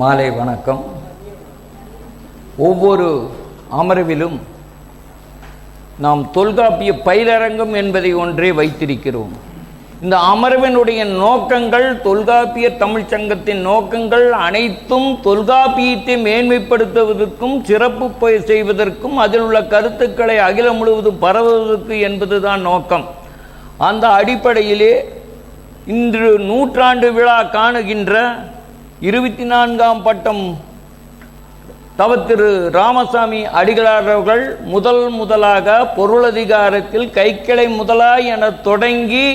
மாலை வணக்கம். ஒவ்வொரு அமர்விலும் நாம் தொல்காப்பிய பயிலரங்கம் என்பதை ஒன்றே வைத்திருக்கிறோம். இந்த அமர்வினுடைய நோக்கங்கள் தொல்காப்பிய தமிழ்ச் சங்கத்தின் நோக்கங்கள் அனைத்தும் தொல்காப்பியத்தை மேன்மைப்படுத்துவதற்கும் சிறப்பு செய்வதற்கும் அதில் உள்ள கருத்துக்களை அகிலம் முழுவதும் பரவுவதற்கு என்பதுதான் நோக்கம். அந்த அடிப்படையிலே இன்று நூற்றாண்டு விழா காணுகின்ற இருபத்தி நான்காம் பட்டம் தவத்திரு ராமசாமி அடிகளார் அவர்கள் முதல் முதலாக பொருளதிகாரத்தில் கைக்கிளை முதலாய் என தொடங்கி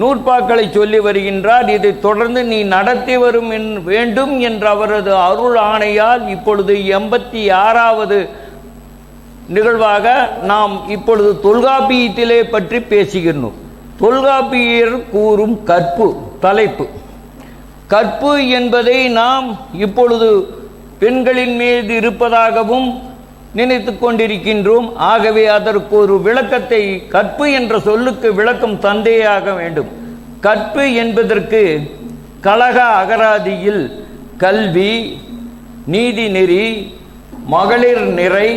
நூற்பாக்களை சொல்லி வருகின்றார். இதை தொடர்ந்து நீ நடத்தி வரும் என் வேண்டும் என்ற அவரது அருள் ஆணையால் இப்பொழுது எண்பத்தி ஆறாவது நிகழ்வாக நாம் இப்பொழுது தொல்காப்பியத்திலே பற்றி பேசுகின்றோம். தொல்காப்பியர் கூறும் கற்பு தலைப்பு. கற்பு என்பதை நாம் இப்பொழுது பெண்களின் மீது இருப்பதாகவும் நினைத்து கொண்டிருக்கின்றோம். ஆகவே அதற்கு ஒரு விளக்கத்தை கற்பு என்ற சொல்லுக்கு விளக்கம் தந்தையாக வேண்டும். கற்பு என்பதற்கு கழக அகராதியில் கல்வி நீதி நெறி மகளிர் நிறை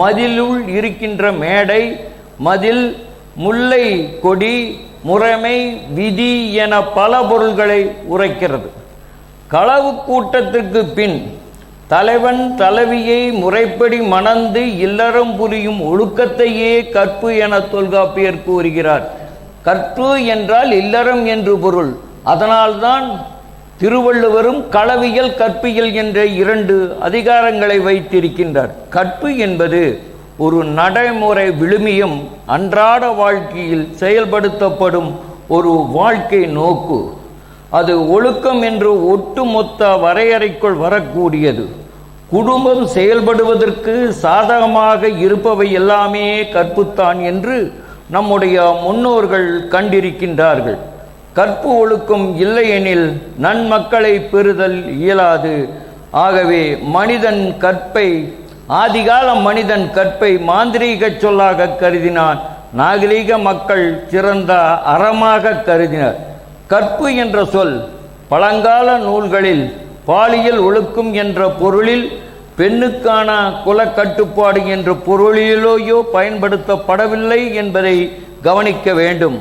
மதிலுள் இருக்கின்ற மேடை மதில் முல்லை கொடி முறைமை விதி என பல பொருள்களை உரைக்கிறது. களவு கூட்டத்திற்கு பின் தலைவன் தலைவியை முறைப்படி மணந்து இல்லறம் புரியும் ஒழுக்கத்தையே கற்பு என தொல்காப்பியர் கூறுகிறார். கற்பு என்றால் இல்லறம் என்று பொருள். அதனால்தான் திருவள்ளுவரும் களவியல் கற்பியல் என்ற இரண்டு அதிகாரங்களை வைத்திருக்கின்றார். கற்பு என்பது ஒரு நடைமுறை விழுமியும் அன்றாட வாழ்க்கையில் செயல்படுத்தப்படும் ஒரு வாழ்க்கை நோக்கு. அது ஒழுக்கம் என்று ஒட்டுமொத்த வரையறைக்குள் வரக்கூடியது. குடும்பம் செயல்படுவதற்கு சாதகமாக இருப்பவை எல்லாமே கற்புத்தான் என்று நம்முடைய முன்னோர்கள் கண்டிருக்கின்றார்கள். கற்பு ஒழுக்கம் இல்லையெனில் நன்மக்களை பெறுதல் இயலாது. ஆகவே மனிதன் கற்பை ஆதிகால மனிதன் கற்பை மாந்திரீக சொல்லாக கருதினான். நாகரீக மக்கள் சிறந்த அறமாக கருதினர். கற்பு என்ற சொல் பழங்கால நூல்களில் பாலியல் ஒழுக்கும் என்ற பொருளில் பெண்ணுக்கான குலக்கட்டுப்பாடு என்ற பொருளிலோயோ பயன்படுத்தப்படவில்லை என்பதை கவனிக்க வேண்டும்.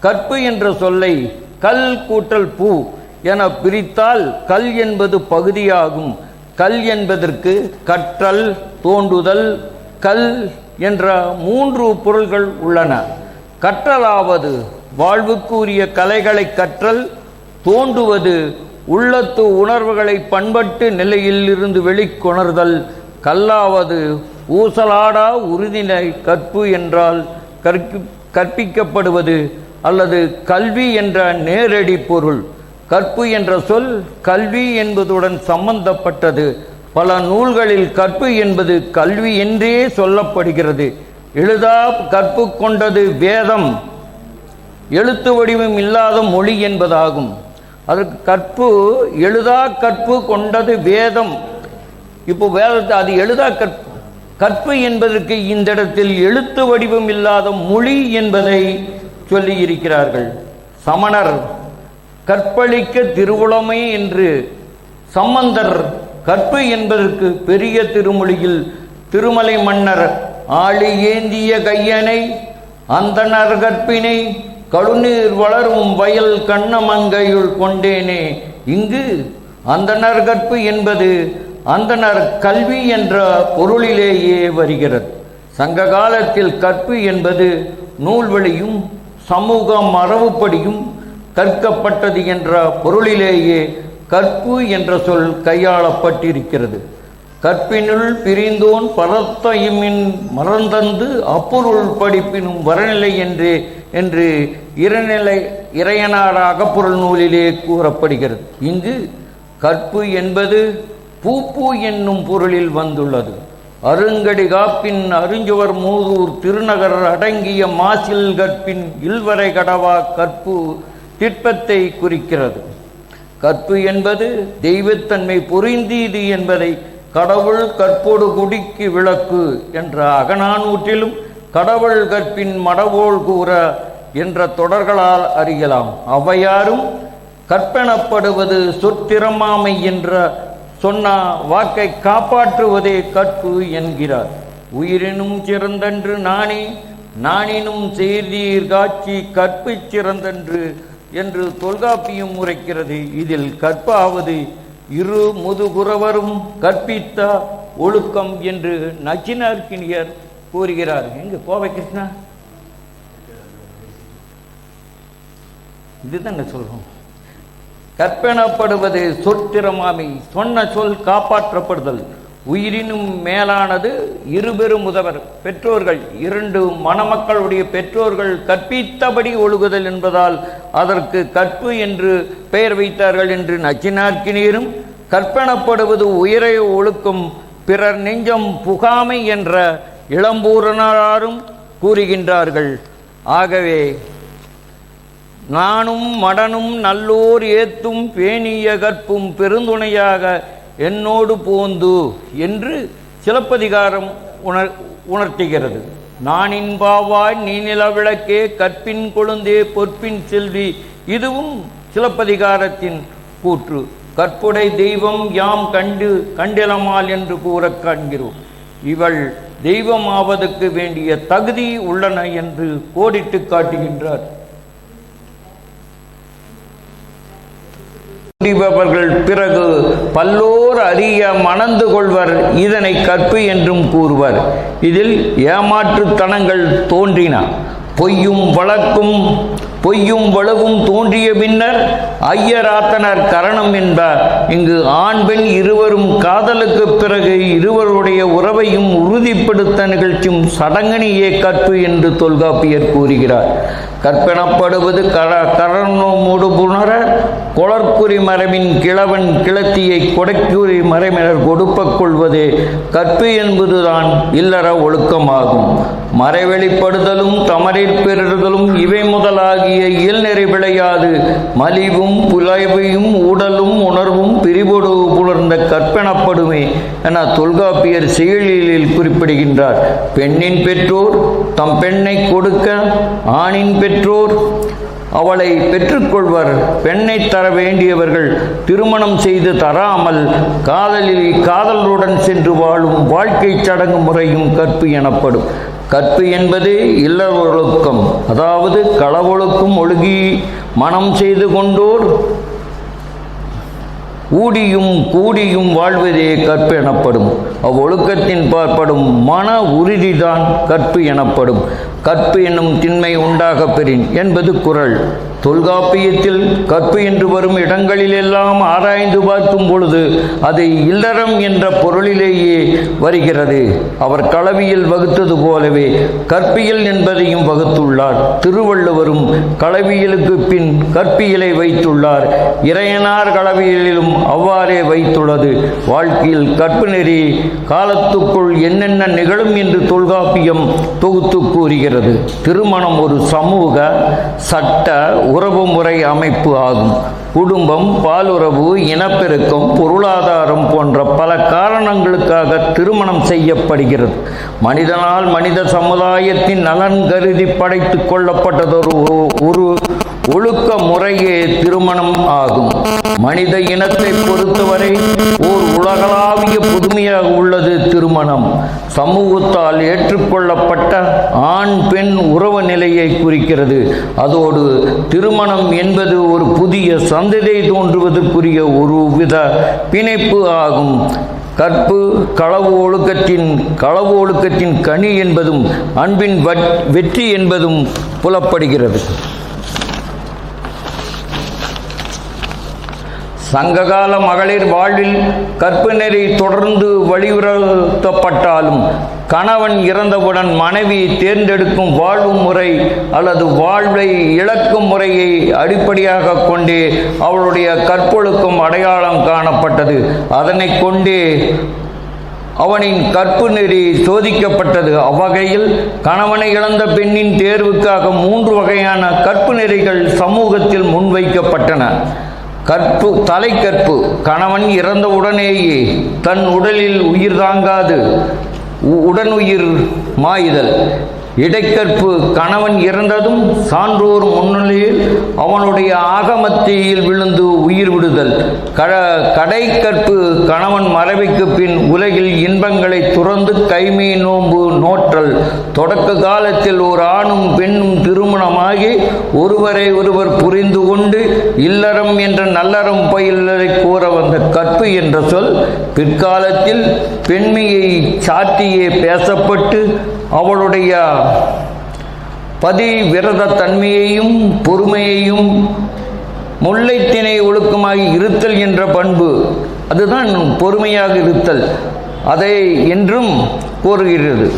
கற்பு என்ற சொல்லை கல் கூட்டல் பூ என பிரித்தால் கல் என்பது பகுதியாகும். கல் என்பதற்கு கற்றல் தோண்டுதல் கல் என்ற மூன்று பொருள்கள் உள்ளன. கற்றலாவது வாழ்வுக்குரிய கலைகளை கற்றல் தோண்டுவது உள்ளத்து உணர்வுகளை பண்பட்டு நிலையில் இருந்து வெளிக்கொணர்தல். கல்லாவது ஊசலாடா உறுதினை கற்பு என்றால் கற்கி கற்பிக்கப்படுவது அல்லது கல்வி என்ற நேரடி பொருள். கற்பு என்ற சொல் கல்வி என்பதுடன் சம்பந்தப்பட்டது. பல நூல்களில் கற்பு என்பது கல்வி என்றே சொல்லப்படுகிறது. எழுதா கற்பு கொண்டது வேதம். எழுத்து வடிவம் இல்லாத மொழி என்பதாகும். அதற்கு கற்பு எழுதா கற்பு கொண்டது வேதம். இப்போ வேதத்தை அது எழுதா கற்பு கற்பு என்பதற்கு இந்த இடத்தில் எழுத்து வடிவம் இல்லாத மொழி என்பதை சொல்லி இருக்கிறார்கள் சமணர். கற்பழிக்க திருவுளமை என்று சம்பந்தர் கற்பு என்பதற்கு பெரிய திருமொழியில் திருமலை மன்னர் ஆளி ஏந்திய கையனை அந்தனர் கற்பினை கழுநீர் வளரும் வயல் கண்ணமங்கையுள் கொண்டேனே. இங்கு அந்தனர் கற்பு என்பது அந்தனர் கல்வி என்ற பொருளிலேயே வருகிறது. சங்க காலத்தில் கற்பு என்பது நூல்வழியும் சமூக மரபுப்படியும் கற்கப்பட்டது என்ற பொருளிலேயே கற்பு என்ற சொல் கையாளப்பட்டிருக்கிறது. கற்பினுள் பிரிந்தோன் பரத்தையுமின் மறந்தந்து அப்பொருள் படிப்பினும் வரநிலை என்று என்று இரநிலை இறையனார் அகப்பொருள் நூலிலே கூறப்படுகிறது. இங்கு கற்பு என்பது பூப்பு என்னும் பொருளில் வந்துள்ளது. அருங்கடி காப்பின் அருஞ்சுவர் மூதூர் திருநகர் அடங்கிய மாசில் கற்பின் இல்வரை கடவா கற்பு திட்பத்தை குறிக்கிறது. கற்பு என்பது தெய்வத்தன்மை பொருந்தீது என்பதை கடவுள் கற்போடு குடிக்கு விளக்கு என்ற அகநானூற்றிலும் கடவுள் கற்பின் மடவோள் கூற என்ற தொடர்களால் அறியலாம். அவ்வையாரும் கற்பனப்படுவது சொத்திரமாமை என்ற சொன்ன வாக்கை காப்பாற்றுவதே கற்பு என்கிறார். உயிரினும் சிறந்தன்று நானே நானினும் செய்தீர் காட்சி கற்பு சிறந்தன்று என்று தொல்காப்பியம் உரைக்கிறது. இதில் கற்பாவது இரு முதுகுறவரும் கற்பித்த ஒழுக்கம் என்று நச்சினார்கிணியர் கூறுகிறார். எங்க கோவை கிருஷ்ணா? இதுதாங்க சொல்றோம். கற்பனப்படுவது சொற்திறமாமை சொன்ன சொல் காப்பாற்றப்படுதல் உயிரினும் மேலானது இருபெரும் முதவர். பெற்றோர்கள் இரண்டு மணமக்களுடைய பெற்றோர்கள் கற்பித்தபடி ஒழுகுதல் என்பதால் அதற்கு கற்பு என்று பெயர் வைத்தார்கள் என்று நச்சினார்க்கினீரும் கற்பனப்படுவது உயிரை ஒழுக்கும் பிறர் நெஞ்சம் புகாமை என்ற இளம்பூரனாரும் கூறுகின்றார்கள். ஆகவே நானும் மடனும் நல்லோர் ஏத்தும் பேணிய கற்பும் பெருந்துணையாக என்னோடு போந்து என்று சிலப்பதிகாரம் உணர் உணர்த்துகிறது. நானின் நீ நீ நிலவிளக்கே கற்பின் கொழுந்தே பொற்பின் செல்வி. இதுவும் சிலப்பதிகாரத்தின் கூற்று. கற்புடை தெய்வம் யாம் கண்டு கண்டிலமால் என்று கூற காண்கிறோம். இவள் தெய்வமாவதற்கு வேண்டிய தகுதி உள்ளன என்று கோடிட்டு காட்டுகின்றார். புரிபவர்கள் பிறகு பல்லோர் அறிய மணந்து கொள்வர் இதனை கற்பு என்றும் கூறுவர். இதில் ஏமாற்றுத்தனங்கள் தோன்றின. பொய்யும் வழக்கும் பொய்யும் வலுவும் தோன்றிய பின்னர் ஐயராத்தனர் கரணம் என்பார் இங்கு ஆண் பெண் இருவரும் காதலுக்கு பிறகு இருவருடைய உறவையும் உறுதிப்படுத்த நிகழ்ச்சியும் சடங்கனியே கற்பு என்று தொல்காப்பியர் கூறுகிறார். கற்பனப்படுவது கர கரணமோடு புணர கொளற்குறி மரபின் கிழவன் கிளத்தியை கொடைக்குறி மரபினர் கொடுப்பக் கொள்வது கற்பு என்பதுதான் இல்லற ஒழுக்கமாகும். மறைவெளிப்படுதலும் தமரில் பெறுதலும் இவை முதலாகிய இயல்நெறி விளையாது. மலிவும் புலைவையும் உடலும் உணர்வும் பிரிபொடு புலர்ந்த கற்பனப்படுமே என தொல்காப்பியர் செயலில் குறிப்பிடுகின்றார். பெண்ணின் பெற்றோர் தம் பெண்ணை கொடுக்க ஆணின் பெற்றோர் அவளை பெற்றுக்கொள்வர். பெண்ணை தர வேண்டியவர்கள் திருமணம் செய்து தராமல் காதலில் காதலருடன் சென்று வாழும் வாழ்க்கை சடங்கு முறையும் கற்பு எனப்படும். கற்பு என்பது இல்லறொழுக்கம். அதாவது களவொழுக்கம் ஒழுகி மனம் செய்து கொண்டோர் ஊடியும் கூடியும் வாழ்வதே கற்பு எனப்படும். அவ்வொழுக்கத்தின் பார்ப்படும் மன உறுதிதான் கற்பு எனப்படும். கற்பு என்னும் திண்மை உண்டாக பெறின் என்பது குரல். தொல்காப்பியத்தில் கற்பு என்று வரும் இடங்களிலெல்லாம் ஆராய்ந்து பார்க்கும் பொழுது அது இல்லறம் என்ற பொருளிலேயே வருகிறது. அவர் களவியில் வகுத்தது போலவே கற்பியல் என்பதையும் வகுத்துள்ளார். திருவள்ளுவரும் களவியலுக்கு பின் கற்பியலை வைத்துள்ளார். இறையனார் களவியலிலும் அவ்வாறே வைத்துள்ளது. வாழ்க்கையில் கற்பு நெறி காலத்துக்குள் என்னென்ன நிகழும் என்று தொல்காப்பியம் தொகுத்து கூறுகிறது. திருமணம் ஒரு சமூக சட்ட உறவுமுறை அமைப்பு ஆகும். குடும்பம் பாலுறவு இனப்பெருக்கம் பொருளாதாரம் போன்ற பல காரணங்களுக்காக திருமணம் செய்யப்படுகிறது. மனிதனால் மனித சமுதாயத்தின் நலன் கருதி படைத்து கொள்ளப்பட்டதொரு ஒரு ஒழுக்க முறையே திருமணம் ஆகும். மனித இனத்தை பொறுத்தவரை ஓர் உலகளாவிய புதுமையாக உள்ளது திருமணம். சமூகத்தால் ஏற்றுக்கொள்ளப்பட்ட ஆண் பெண் உறவு நிலையை குறிக்கிறது. அதோடு திருமணம் என்பது ஒரு புதிய சந்ததியை தோன்றுவதற்குரிய ஒரு வித பிணைப்பு ஆகும். கற்பு களவு ஒழுக்கத்தின் களவு ஒழுக்கத்தின் கனி என்பதும் அன்பின் வெற்றி என்பதும் புலப்படுகிறது. சங்ககால மகளிர் வாழ்வில் கற்பு நெறி தொடர்ந்து வலியுறுத்தப்பட்டாலும் கணவன் இறந்தவுடன் மனைவி தேர்ந்தெடுக்கும் வாழ்வு முறை அல்லது வாழ்வை இழக்கும் முறையை அடிப்படையாக கொண்டே அவளுடைய கற்பொழுக்கும் அடையாளம் காணப்பட்டது. அதனை கொண்டே அவனின் கற்பு நெறி சோதிக்கப்பட்டது. அவ்வகையில் கணவனை இழந்த பெண்ணின் தேர்வுக்காக மூன்று வகையான கற்பு நெறிகள் சமூகத்தில் முன்வைக்கப்பட்டன. கற்பு தலை கற்பு கணவன் இறந்த உடனேயே தன் உடலில் உயிர் தாங்காது. உடனுயிர் மாயுதல். இடைக்கற்பு கணவன் இறந்ததும் சான்றோர் முன்னிலையில் அவனுடைய ஆகமத்தியில் விழுந்து உயிர் விடுதல். க கடைக்கற்பு கணவன் மறைவுக்கு பின் உலகில் இன்பங்களை துறந்து கைமை நோன்பு நோற்றல். தொடக்க காலத்தில் ஒரு ஆணும் பெண்ணும் திருமணமாகி ஒருவரை ஒருவர் புரிந்து கொண்டு இல்லறம் என்ற நல்லறம் பயிலரை கூற வந்த கற்பு என்ற சொல் பிற்காலத்தில் பெண்மையை சாட்டியே பேசப்பட்டு அவளுடைய பதி விரத தன்மையையும் பொறுமையையும் முல்லைத்தினை ஒழுக்கமாகி இருத்தல் என்ற பண்பு அதுதான் பொறுமையாக இருத்தல். அதை என்றும் கூறுகிறது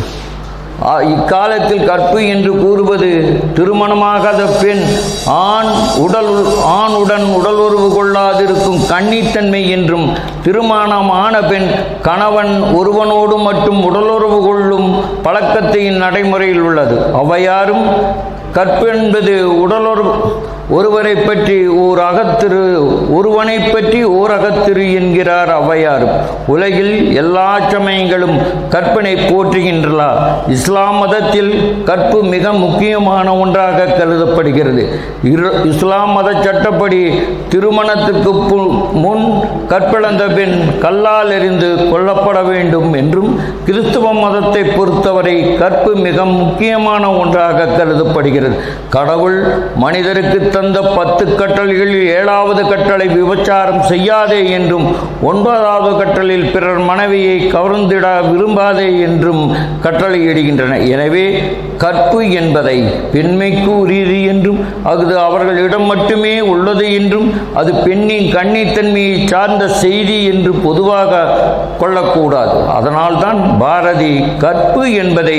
இக்காலத்தில் கற்பு என்று கூறுவது திருமணமாகாத பெண் ஆண் உடல் ஆணுடன் உடல் உறவு கொள்ளாதிருக்கும் கன்னித்தன்மை என்றும் திருமணம் ஆன பெண் கணவன் ஒருவனோடு மட்டும் உடலுறவு கொள்ளும் பழக்கத்தை நடைமுறையில் உள்ளது. அவையாரும் கற்பு என்பது உடலுறவு ஒருவரை பற்றி ஓர் அகத்திரு ஒருவனை பற்றி ஓர் அகத்திரு என்கிறார் ஔவையார். உலகில் எல்லா சமயங்களும் கற்பனை போற்றுகின்றன. இஸ்லாம் மதத்தில் கற்பு மிக முக்கியமான ஒன்றாக கருதப்படுகிறது. இரு- இஸ்லாம் மத சட்டப்படி திருமணத்துக்கு முன் கற்பிழந்த பெண் கல்லால் எறிந்து கொல்லப்பட வேண்டும் என்றும் கிறிஸ்துவ மதத்தை பொறுத்தவரை கற்பு மிக முக்கியமான ஒன்றாக கருதப்படுகிறது. கடவுள் மனிதருக்கு தந்த பத்து கட்டளைகளில் ஏழாவது கட்டளை விபச்சாரம் செய்யாதே என்றும் ஒன்பதாவது கட்டளையில் பிறர் மனைவியை கவர்ந்திட விரும்பாதே என்றும் கட்டளையிடுகின்றன எனவே கற்பு என்பதை பெண்மைக்கு உரியது என்றும் அது அவர்களிடம் மட்டுமே உள்ளது என்றும் அது பெண்ணின் கண்ணித்தன்மையை சார்ந்த செய்தி என்று பொதுவாக கொள்ளக்கூடாது. அதனால்தான் பாரதி கற்பு என்பதை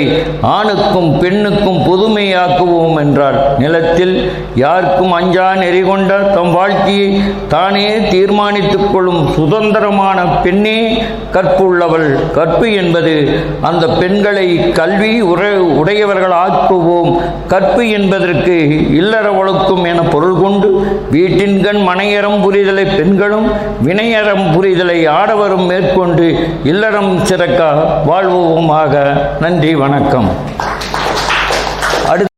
ஆணுக்கும் பெண்ணுக்கும் பொதுமையாக்குவோம் என்றார். நிலத்தில் யாருக்கும் அஞ்சா நெறி கொண்ட தம் வாழ்க்கையை தானே தீர்மானித்துக் கொள்ளும் சுதந்திரமான பெண்ணே கற்புள்ளவள். கற்பு என்பது அந்த பெண்களை கல்வி உரை உடையவர்கள் ஆக்குவோம் கற்பு என்பதற்கு இல்லற ஒழுக்கம் என பொருள் கொண்டு வீட்டின்கண் மனையறம் புரிதலை பெண்களும் வினையறம் புரிதலை ஆடவரும் மேற்கொண்டு இல்லறம் சிறக்க வாழ்வோமாக. நன்றி வணக்கம். அடுத்து